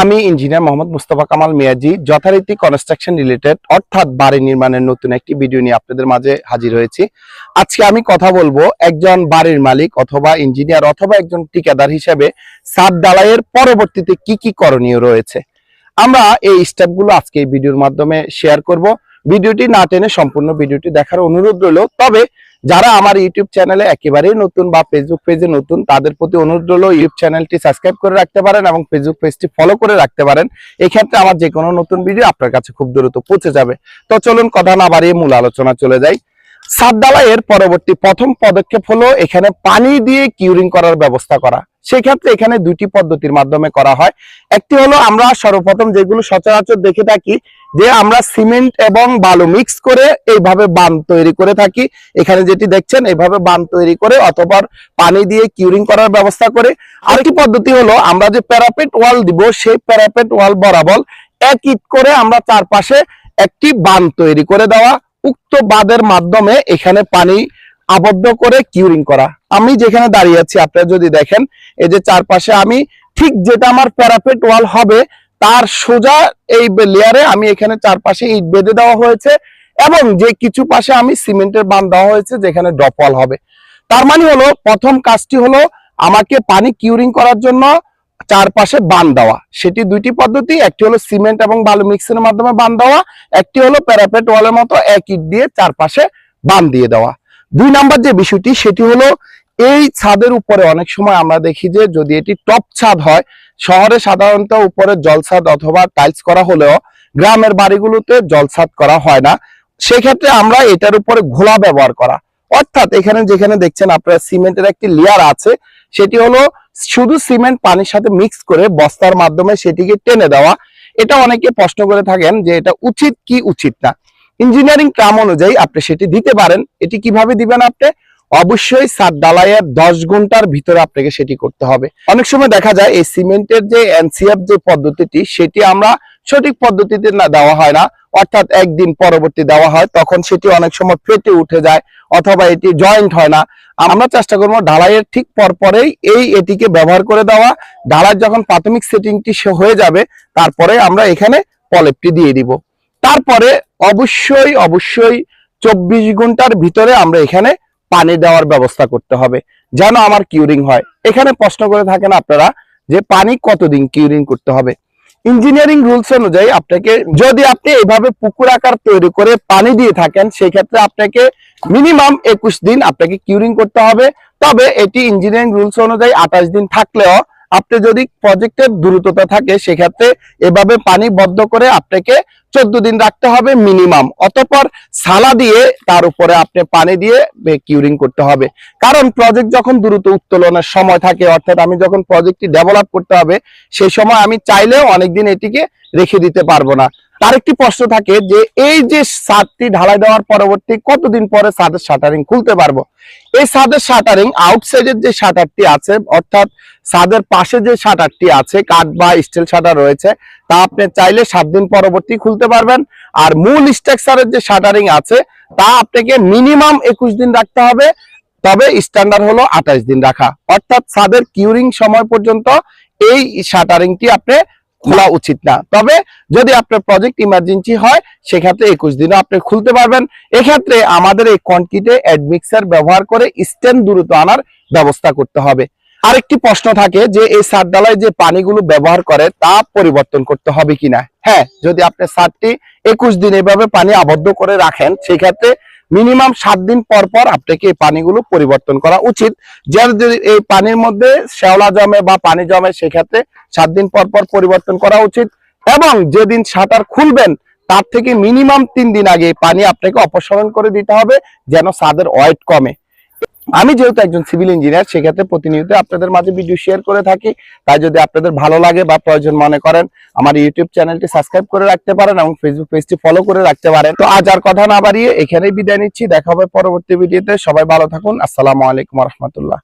আমি ইঞ্জিনিয়ার মোহাম্মদ মুস্তফা কামাল মিয়াজি, যথারীতি construction related অর্থাৎ বাড়ি নির্মাণের নতুন একটি ভিডিও নিয়ে আপনাদের মাঝে হাজির হয়েছি। আজকে আমি কথা বলব একজন বাড়ির মালিক অথবা ইঞ্জিনিয়ার অথবা একজন ঠিকাদার হিসেবে সাত ডালাইয়ের পরবর্তীতে কি কি করণীয় রয়েছে। আমরা এই স্টেপগুলো আজকে এই ভিডিওর মাধ্যমে শেয়ার করব। ভিডিওটি না টেনে সম্পূর্ণ ভিডিওটি দেখার অনুরোধ রইল। তবে যারা আমার ইউটিউব চ্যানেলে একেবারেই নতুন বা ফেসবুক পেজে নতুন, তাদের প্রতি অনুরোধ হলো ইউটিউব চ্যানেলটি সাবস্ক্রাইব করে রাখতে পারেন এবং ফেসবুক পেজটি ফলো করে রাখতে পারেন। এক্ষেত্রে আমার যে কোনো নতুন ভিডিও আপনার কাছে খুব দ্রুত পৌঁছে যাবে। তো চলুন কথা না বাড়িয়ে মূল আলোচনা চলে যাই। সাত ডালাইয়ের পরবর্তী প্রথম পদক্ষেপ হলো এখানে পানি দিয়ে কিউরিং করার ব্যবস্থা করা। সেক্ষেত্রে এখানে দুটি পদ্ধতির মাধ্যমে করা হয়। একটি হলো আমরা সর্বপ্রথম যেগুলো সচরাচর দেখে থাকি, যে আমরা সিমেন্ট এবং বালু মিক্স করে এইভাবে বান তৈরি করে থাকি। এখানে যেটি দেখছেন, এইভাবে বান তৈরি করে অথবা পানি দিয়ে কিউরিং করার ব্যবস্থা করে। আরেকটি পদ্ধতি হলো আমরা যে প্যারাপেট ওয়াল দিব, সেই প্যারাপেট ওয়াল বরাবর এক ইট করে আমরা চারপাশে একটি বান তৈরি করে দেওয়া। উক্ত বাঁধের মাধ্যমে এখানে পানি আবদ্ধ করে কিউরিং করা। আমি যেখানে দাঁড়িয়ে আছি, আপনারা যদি দেখেন, এই যে চারপাশে আমি ঠিক যেটা আমার প্যারাপেট ওয়াল হবে, তার সোজা এই লেয়ারে আমি এখানে চারপাশে ইট বেঁধে দেওয়া হয়েছে এবং যে কিছু পাশে আমি সিমেন্টের বান দেওয়া হয়েছে, যেখানে ডপ ওয়াল হবে। তার মানে হলো, প্রথম কাজটি হলো, আমাকে পানি কিউরিং করার জন্য চারপাশে বান দেওয়া। সেটি দুইটি পদ্ধতি, একটি হলো সিমেন্ট এবং বালু মিক্সের মাধ্যমে বান দেওয়া, একটি হলো প্যারাপেট ওয়ালের মতো এক ইট দিয়ে চারপাশে বান দিয়ে দেওয়া। দুই নাম্বার যে বিষয়টি, সেটি হলো এই ছাদের উপরে অনেক সময় আমরা দেখি যে যদি এটি টপ ছাদ হয়, শহরে সাধারণত উপরে জলছাদ অথবা টাইলস করা হলেও গ্রামের বাড়িগুলোতে জলছাদ করা হয় না। সেক্ষেত্রে আমরা এটার উপরে ঘোলা ব্যবহার করা। অর্থাৎ এখানে যেখানে দেখছেন আপনার সিমেন্টের একটি লেয়ার আছে, সেটি হলো শুধু সিমেন্ট পানির সাথে মিক্স করে বস্তার মাধ্যমে সেটিকে টেনে দেওয়া, এটা অনেকে প্রশ্ন করে থাকেন যে এটা উচিত কি উচিত না। ইঞ্জিনিয়ারিং ক্রাম অনুযায়ী আপনি সেটি দিতে পারেন। এটি কীভাবে দিবেন আপনি? অবশ্যই সাত ডালাইয়ের দশ ঘণ্টার ভিতরে আপনাকে সেটি করতে হবে। অনেক সময় দেখা যায় এই সিমেন্টের যে এনসিএফ যে পদ্ধতিটি, সেটি আমরা সঠিক পদ্ধতিতে না দেওয়া হয় না, অর্থাৎ একদিন পরবর্তী দেওয়া হয়, তখন সেটি অনেক সময় ফেটে উঠে যায় অথবা এটি জয়েন্ট হয় না। আমরা চেষ্টা করব ঢালাইয়ের ঠিক পরপরেই এই এটিকে ব্যবহার করে দেওয়া। ঢালাই যখন প্রাথমিক সেটিংটি হয়ে যাবে, তারপরে আমরা এখানে পলেপটি দিয়ে দিব। তারপরে অবশ্যই অবশ্যই চব্বিশ ঘণ্টার ভিতরে আমরা এখানে পানি দেওয়ার ব্যবস্থা করতে হবে, যেন আমার কিউরিং হয়। এখানে প্রশ্ন করে থাকেন আপনারা যে পানি কতদিন কিউরিং করতে হবে? ইঞ্জিনিয়ারিং রুলস অনুযায়ী আপনাকে যদি আপনি এইভাবে পুকুর আকার তৈরি করে পানি দিয়ে থাকেন সেই ক্ষেত্রে আপনাকে মিনিমাম একুশ দিন আপনাকে কিউরিং করতে হবে। তবে এটি ইঞ্জিনিয়ারিং রুলস অনুযায়ী আঠাশ দিন থাকলেও আপনি যদি প্রজেক্টের দ্রুততা থাকে, সেক্ষেত্রে এভাবে পানি বদ্ধ করে আপনাকে চোদ্দ দিন রাখতে হবে মিনিমাম। অতপর সালা দিয়ে তার উপরে আপনি পানি দিয়ে কিউরিং করতে হবে। কারণ প্রজেক্ট যখন দ্রুত উত্তোলনের সময় থাকে, অর্থাৎ আমি যখন প্রজেক্টটি ডেভেলপ করতে হবে, সেই সময় আমি চাইলেও অনেকদিন এটিকে রেখে দিতে পারব না। তার একটি প্রশ্ন থাকে যে, এই যে ছাদটি ঢালাই দেওয়ার পরবর্তী কতদিন পরে ছাদের শাটারিং খুলতে পারব? এই ছাদের শাটারিং আউটসাইডের যে শাটারটি আছে, অর্থাৎ ছাদের পাশে যে শাটারটি আছে, কাঠ বা স্টিল শাটার রয়েছে, তা আপনি চাইলে সাত দিন পরবর্তী খুলতে পারবেন। আর মূল স্ট্রাকচারের যে শাটারিং আছে, তা আপনাকে মিনিমাম একুশ দিন রাখতে হবে। তবে স্ট্যান্ডার্ড হলো আঠাশ দিন রাখা। অর্থাৎ ছাদের কিউরিং সময় পর্যন্ত এই শাটারিংটি আপনি খোলা উচিত না। তবে যদি আপনার প্রজেক্ট ইমার্জেন্সি হয়, সেক্ষেত্রে একুশ দিনও আপনি খুলতে পারবেন। এক্ষেত্রে আমাদের এই কনক্রিটে অ্যাডমিক্সার ব্যবহার করে স্ট্যান্ড দ্রুত আনার ব্যবস্থা করতে হবে। আরেকটি প্রশ্ন থাকে যে, এই সার ডালায় যে পানিগুলো ব্যবহার করে, তা পরিবর্তন করতে হবে কিনা? হ্যাঁ যদি আপনি সারটি একুশ দিন এভাবে পানি আবদ্ধ করে রাখেন সেই ক্ষেত্রে মিনিমাম সাত দিন পর পর আপনাকে এই পানিগুলো পরিবর্তন করা উচিত। যার যদি এই পানির মধ্যে শ্যাওলা জমে বা পানি জমে, সেক্ষেত্রে সাত দিন পর পর পরিবর্তন করা উচিত। এবং যেদিন সাঁতার খুলবেন, তার থেকে মিনিমাম তিন দিন আগে পানি আপনাকে অপসারণ করে দিতে হবে, যেন সাদের ওয়েট কমে। আমি যেহেতু একজন সিভিল ইঞ্জিনিয়ার, সেক্ষেত্রে প্রতিনিয়ত আপনাদের মাঝে ভিডিও শেয়ার করে থাকি। তাই যদি আপনাদের ভালো লাগে বা প্রয়োজন মনে করেন, আমার ইউটিউব চ্যানেলটি সাবস্ক্রাইব করে রাখতে পারেন এবং ফেসবুক পেজটি ফলো করে রাখতে পারেন। তো আজ আর কথা না বাড়িয়ে এখানেই বিদায় নিচ্ছি। দেখা হবে পরবর্তী ভিডিওতে। সবাই ভালো থাকুন। আসসালামু আলাইকুম রহমতুল্লাহ।